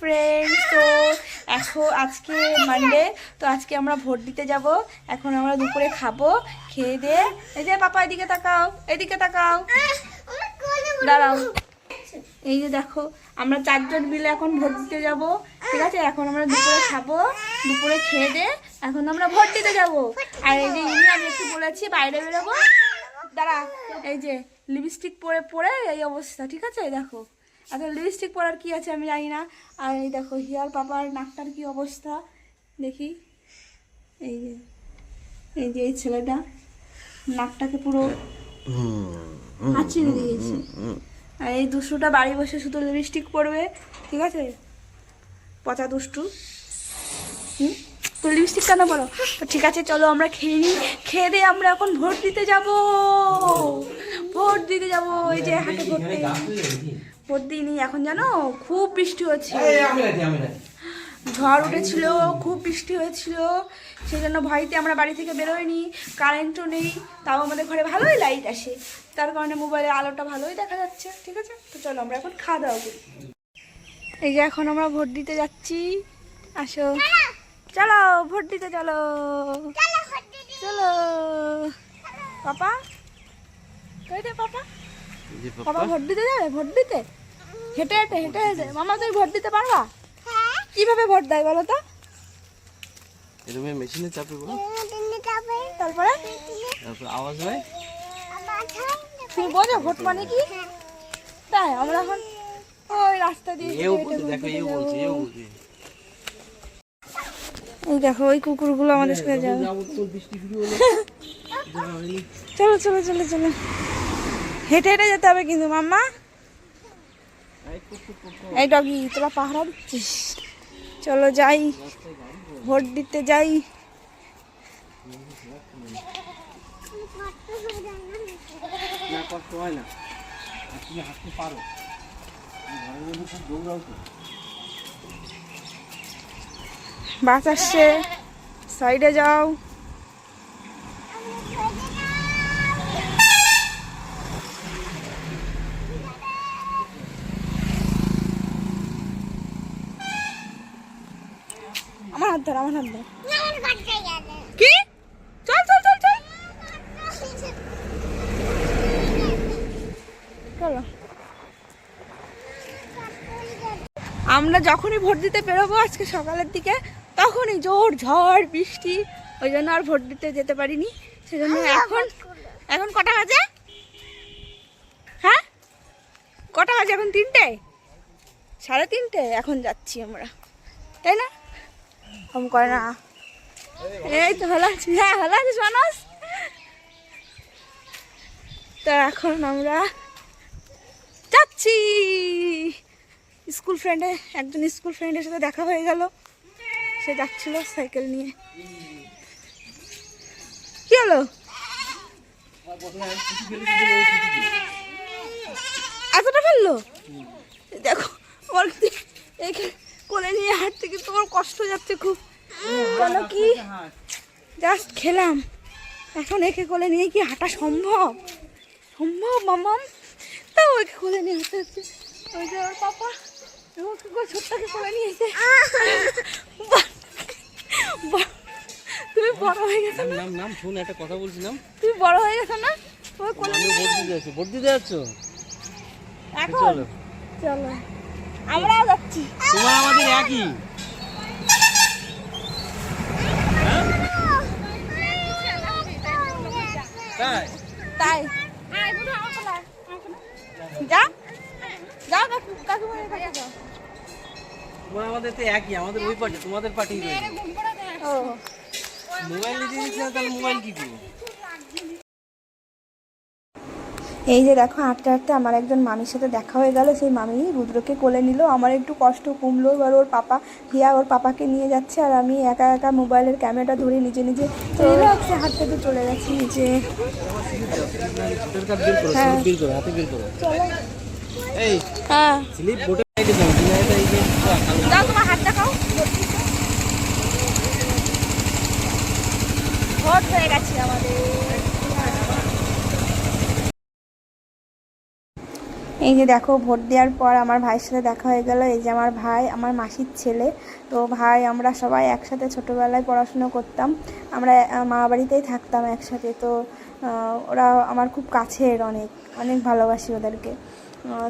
Friends তো এখন আজকে মানডে তো আজকে আমরা ভোট দিতে যাব। এখন আমরা দুপুরে খাব, খেয়ে দিয়ে। এই যে পাপা, এদিকে তাকাও এদিকে তাকাও। দাঁড়াও। এই যে দেখো, আমরা চারজন মিলে এখন ভোট দিতে যাব, ঠিক আছে? এখন আমরা দুপুরে খাব, দুপুরে খেয়ে দে এখন আমরা ভোট দিতে যাব। আর এই যে ইনি, আমি একটু বলেছি, বাইরে বেরোবো। দাঁড়া, এই যে লিপস্টিক পরে পরে এই অবস্থা, ঠিক আছে? দেখো। এখন লিপস্টিক পরার কি আছে আমি জানি না। আর এই দেখো হিয়ার পাপার নাকটার কি অবস্থা? দেখি। এই যে এই যে এই ছেলেটা নাকটাকে পুরো আঁচিড়ে দিয়েছে। আর এই দুষ্টুটা বাড়ি বসে শুধু লিপস্টিক পরবে ঠিক আছে? পচা দুষ্টু। হুম? তো লিপস্টিক কেন বলো তো ঠিক আছে চলো আমরা খেয়ে নিই। খেয়ে দিয়ে আমরা এখন ভোট দিতে যাব। ভোট দিতে যাব এই যে হাটে ভোট ভোট দিইনি এখন জানো খুব বৃষ্টি হচ্ছে। ঝড় উঠেছিল খুব বৃষ্টি হয়েছিল। সেই জন্য ভয়তে আমরা বাড়ি থেকে বেরোয়নি কারেন্টও নেই তাও আমাদের ঘরে ভালোই লাইট আসে। তার কারণে মোবাইলের আলোটা ভালোই দেখা যাচ্ছে ঠিক আছে? তো চলো আমরা এখন খাওয়া দাওয়া করি। এই যে এখন আমরা ভোট দিতে যাচ্ছি আসো। চলো ভোট দিতে চলো। চলো। পাপা? পাপা পাপা। ভোট দিতে যাবে ভোট দিতে? হেঁটে হেঁটে হেঁটে হেঁটে। মামা তুমি ভোট দিতে পারবা? কীভাবে ভোট দেয় বলো তো? এরকম মেশিনে চাপে বলো। তারপরে? তারপর আওয়াজ হয়। তুমি বোঝো ভোট মানে কি? তাই আমরা এখন ওই রাস্তা দিয়ে দেখো এও বলছে এও বলছে। এই দেখো ওই কুকুরগুলো আমাদের সাথে যাবে। চলো চলো চলো চলো। হেঁটে হেঁটে যেতে হবে কিন্তু মাম্মা। এই ডগি তোরা পাহারা দিচ্ছিস? চলো যাই ভোট দিতে যাই। বাস আসছে। সাইডে যাও। হাত ধর আমার হাত ধর। কি? চল চল চল চল। চলো। আমরা যখনই ভোট দিতে বেরোবো আজকে সকালের দিকে তখনই জোর ঝড় বৃষ্টি ওই জন্য আর ভোট দিতে যেতে পারিনি। সেজন্য এখন এখন কটা বাজে? হ্যাঁ? কটা বাজে এখন? তিনটে? সাড়ে তিনটে? এখন যাচ্ছি আমরা। তাই না? কম করে না। এই তো ভালো আছি হ্যাঁ ভালো আছিস মানুষ তো এখন আমরা যাচ্ছি। স্কুল ফ্রেন্ডে একজন স্কুল ফ্রেন্ডের সাথে দেখা হয়ে গেল। সে যাচ্ছিল সাইকেল নিয়ে। কি হলো? এতটা ফেলল? দেখো আমার কোলে নিয়ে হাঁটতে কিন্তু আমার কষ্ট যাচ্ছে খুব। কেন কি? জাস্ট খেলাম। এখন একে কোলে নিয়ে কি হাঁটা সম্ভব? সম্ভব মামাম তাও একে কোলে নিয়ে হাঁটতে হচ্ছে। ওই যে ওর পাপা ওকে করে ছোট্টকে কোলে নিয়েছে বাহ! বাহ! তুমি বড় হয়ে গেছো নাম নাম নাম শুন একটা কথা বলছিলাম। তুমি বড় হয়ে গেছো না? তোমার কোলে নিয়ে যাচ্ছি ভোট দিতে যাচ্ছ এখন চলো। চলো। আমরাও যাচ্ছি। তোমার আমাদের একই। তাই? তাই। যা। যাও কাকু কাকু বাড়ির কাছে যাও? তোমার আমাদের তো একই আমাদের ওই পার্টি তোমাদের পার্টি মোবাইল নিতে না তাহলে মোবাইল কি করব এই যে দেখো হাঁটতে হাঁটতে আমার একজন মামির সাথে দেখা হয়ে গেল। সেই মামি রুদ্রকে কোলে নিল। আমার একটু কষ্ট কমলো। এবার ওর পাপা হিয়া ওর পাপাকে নিয়ে যাচ্ছে আর আমি একা একা মোবাইলের ক্যামেরাটা ধরে নিজে নিজে রিল্যাক্সে হাঁটতে হাঁটতে চলে গেছি নিচে। করো হ্যাঁ। হ্যাঁ তোমার হাত দেখাও ভোট হয়ে গেছে আমাদের। এই যে দেখো, ভোট দেওয়ার পর আমার ভাইয়ের সাথে দেখা হয়ে গেল। এই যে আমার ভাই, আমার মাসির ছেলে। তো ভাই, আমরা সবাই একসাথে ছোটোবেলায় পড়াশুনো করতাম। আমরা মা বাড়িতেই থাকতাম একসাথে। তো ওরা আমার খুব কাছের অনেক অনেক ভালোবাসি ওদেরকে।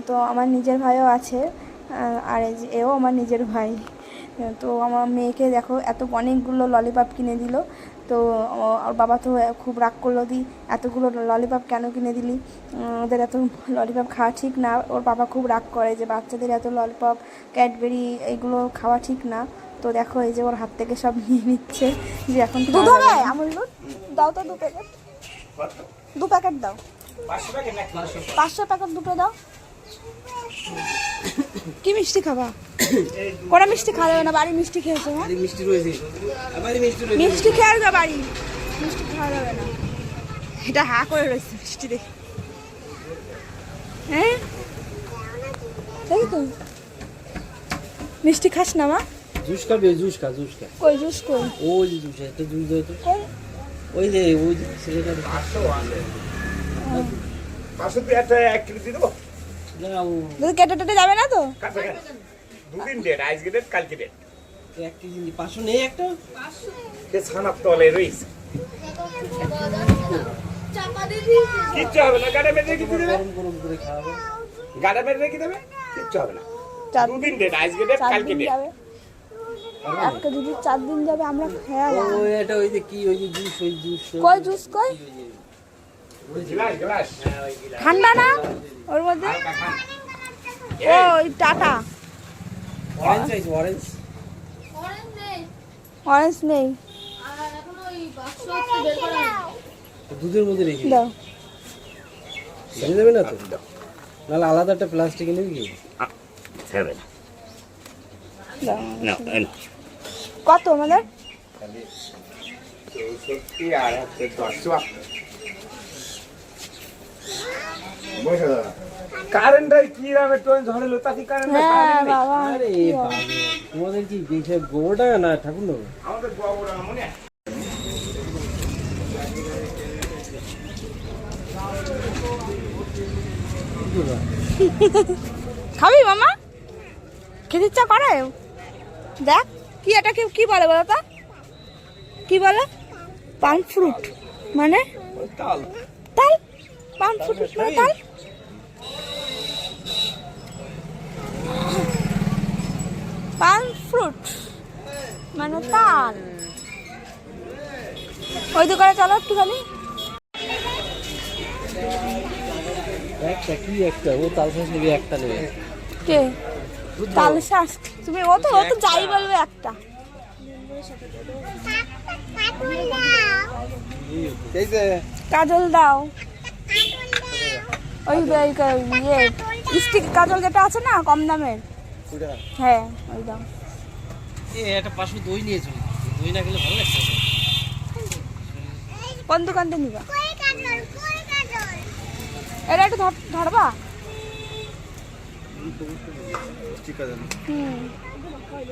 তো আমার নিজের ভাইও আছে। আর এও আমার নিজের ভাই। তো আমার মেয়েকে দেখো, এত অনেকগুলো ললিপপ কিনে দিল। তো ওর বাবা তো খুব রাগ করল দি এতগুলো ললিপপ কেন কিনে দিলি? ওদের এত ললিপপ খাওয়া ঠিক না। ওর বাবা খুব রাগ করে যে বাচ্চাদের এত ললিপপ ক্যাডবেরি এইগুলো খাওয়া ঠিক না। তো দেখো এই যে ওর হাত থেকে সব নিয়ে নিচ্ছে যে এখন দুধ হবে? আমুল দুধ? দাও তো দু প্যাকেট। দু প্যাকেট দাও। পাঁচশো প্যাকেট দুটো দাও। কি মিষ্টি খাবা? কোনা মিষ্টি খাওয়া যাবে না বাড়ি মিষ্টি খেয়েছো হ্যাঁ? মিষ্টি রয়েছে। মিষ্টি খেয়ে আসবে বাড়ি। মিষ্টি খাওয়া যাবে না। এটা হা করে রয়েছে মিষ্টি দেখে হ্যাঁ? তাই তো। মিষ্টি খাস না মা? জুস খাবে জুস খা জুস খা। কই জুস কই? ওই যে জুস একটা জুস দেয় তো। ওই যে ওই যে ছেলেটা পাঁচশো দিয়ে একটা এক কিলো দিয়ে দেবো? না ও। কেটে টেটে যাবে না তো? কাছে। দুদিন ডেট আজকে ডেট কালকে ডেট এক কেজি পাঁচশো নেই একটা? সে ছানার তলে রয়েছে কিচ্ছু হবে না গাড়ি মেরে রেখে দেবে? গাড়ি মেরে রেখে দেবে? কিচ্ছু হবে না। দুদিন ডেট আজকে ডেট চার কালকে ডেট দিন যাবে আমরা ওই এটা ওই যে কি ওই যে জুস ওই জুস কই জুস কই? ঠান্ডা না? ওর মধ্যে? ও ওই টাটা। অরেঞ্জ চাইছে অরেঞ্জ অরেঞ্জ নেই। দুধের মধ্যে রেখে দাও। ছেড়ে দেবে না তো? নাহলে আলাদা একটা প্লাস্টিক নেবে কি? না কত আমাদের? চৌষট্টি আর হচ্ছে দশ বসে দাদা। কি রামে টোন ঝড়েলো তাতে কারেন্ট হ্যাঁ আরে বাবা তোমাদের কি দেখে গোবরটা না ঠাকুর নেব আমাদের গোয়া মনে খাবি মামা? খেতে ইচ্ছা করে? দেখ কি এটাকে কি বলে বলো তা কি বলে? পান ফ্রুট মানে? তাল। তাল? পান ফ্রুট মানে তাল? পান ফ্রুট মানে তাল। ওই দোকানে চলো একটুখানি। একটা কি একটা? ও তাল শাঁস নেবে একটা নেবে। কে? তাল তুমি ও তো ও তো যাই বলবে একটা। কাজল দাও। ওই ওই ইয়ে। স্টিক কাজল যেটা আছে না কম দামের। হ্যাঁ ওই এ একটা দই নিয়েছো দই না খেলে ভালো লাগছে না। কোন দোকান থেকে নিবা এটা একটু ধর- ধরবা?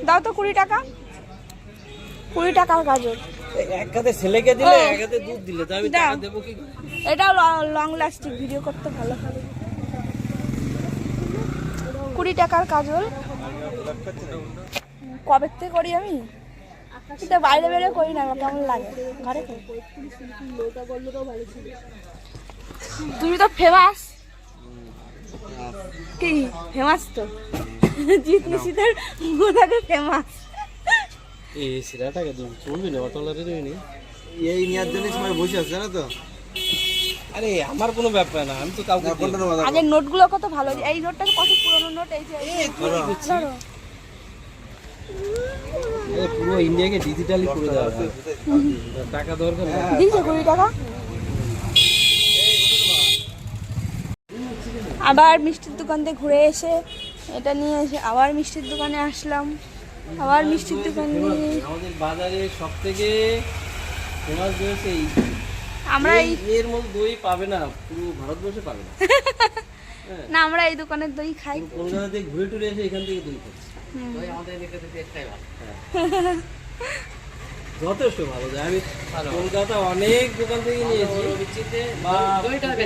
দাও তো কুড়ি টাকা। কুড়ি টাকার গাজর। এক হাতে ছেলেকে দিলে এক হাতে দুধ দিলে তো আমি টাকা দেবো কি এটাও লং লাস্টিং ভিডিও করতে ভালো হবে। কুড়ি টাকার কাজল। কবে থেকে করি আমি? এটা বাইরে বেরে করি না কেমন লাগে? ঘরে তুমি তো ফেমাস কি ফেমাস তো? জিত নিশিদের কোথাকে ফেমাস এই সিরাটাকে তুমি চলবি না অটলারে দেবে এই নেওয়ার জন্য সবাই বসে আছে জানো তো? আরে আমার কোনো ব্যাপার না আমি তো কাউকে আগের নোটগুলো কত ভালো এই নোটটা কত নোট এই যে পুরো ইন্ডিয়াকে ডিজিটালি করে দেওয়া। টাকা দরকার দিয়েছে কুড়ি টাকা। আবার মিষ্টির দোকান থেকে ঘুরে এসে এটা নিয়ে এসে আবার মিষ্টির দোকানে আসলাম। আবার মিষ্টির দোকান নিয়ে। আমাদের বাজারে সব থেকে ফেমাস দই আমরা এর মধ্যে দই পাবে না পুরো ভারতবর্ষে পাবে না। না আমরা এই দোকানের দই খাই। কলকাতা থেকে ঘুরে টুরে এসে এখান থেকে দই খাচ্ছি হুম। যথেষ্ট ভালো যায় আমি কলকাতা অনেক দোকান থেকে নিয়েছি বা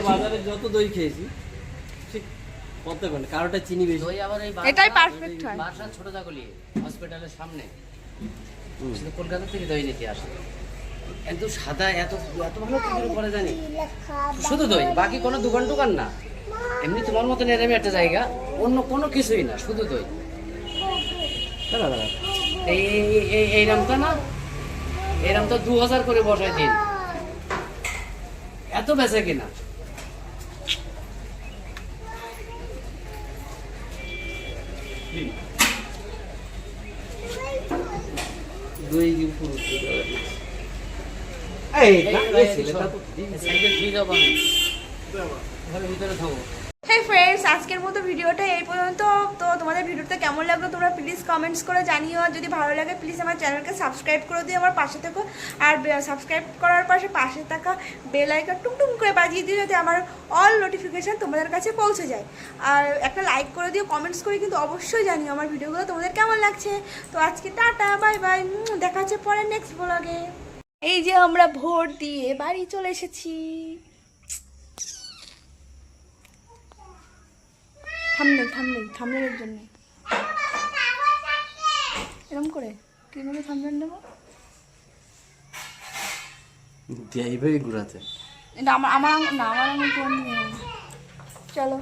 বাজারে যত দই খেয়েছি ঠিক কত কোন কারোটা চিনি বেশি। দই আবার এই এটাই perfect হয়। ছোট জাগলি হসপিটালের সামনে। কলকাতা থেকে দই নিতে আসে। এত সাদা এত এত ভালো করে জানি। শুধু দই বাকি কোনো দোকান টোকান না। এমনি তোমার মতন এরকম একটা জায়গা অন্য কোনো কিছুই না শুধু দই। দাঁড়া দাঁড়া। এই এই- এই না এই রামটা দু হাজার করে বসায় দিন। এত বেচে কিনা? দুই এই না এই ছেলেটা তো সাইকেল দিয়ে যাব আমি থাকব হ্যাঁ ফ্রেন্ডস আজকের মতো ভিডিওটা এই পর্যন্ত। তো তোমাদের ভিডিওটা কেমন লাগল তোমরা প্লিজ কমেন্টস করে জানিও। যদি ভালো লাগে প্লিজ আমার চ্যানেলকে সাবস্ক্রাইব করে দিও, আমার পাশে থেকো। আর সাবস্ক্রাইব করার পাশে পাশে থাকা বেল আইকন টুকটুম করে বাজিয়ে দিও যাতে আমার অল নোটিফিকেশান তোমাদের কাছে পৌঁছে যায়। আর একটা লাইক করে দিও কমেন্টস করে কিন্তু অবশ্যই জানিও আমার ভিডিওগুলো তোমাদের কেমন লাগছে। তো আজকে টাটা বাই বাই দেখা হচ্ছে পরে নেক্সট ব্লগে এই যে আমরা ভোট দিয়ে বাড়ি চলে এসেছি। থামনেল থামনেল থামনেলের জন্য। এরকম করে? কীভাবে থামনেল নেব? এইভাবে ঘুরাতে। এটা আমার আমার না আমার আমি কোন চলো।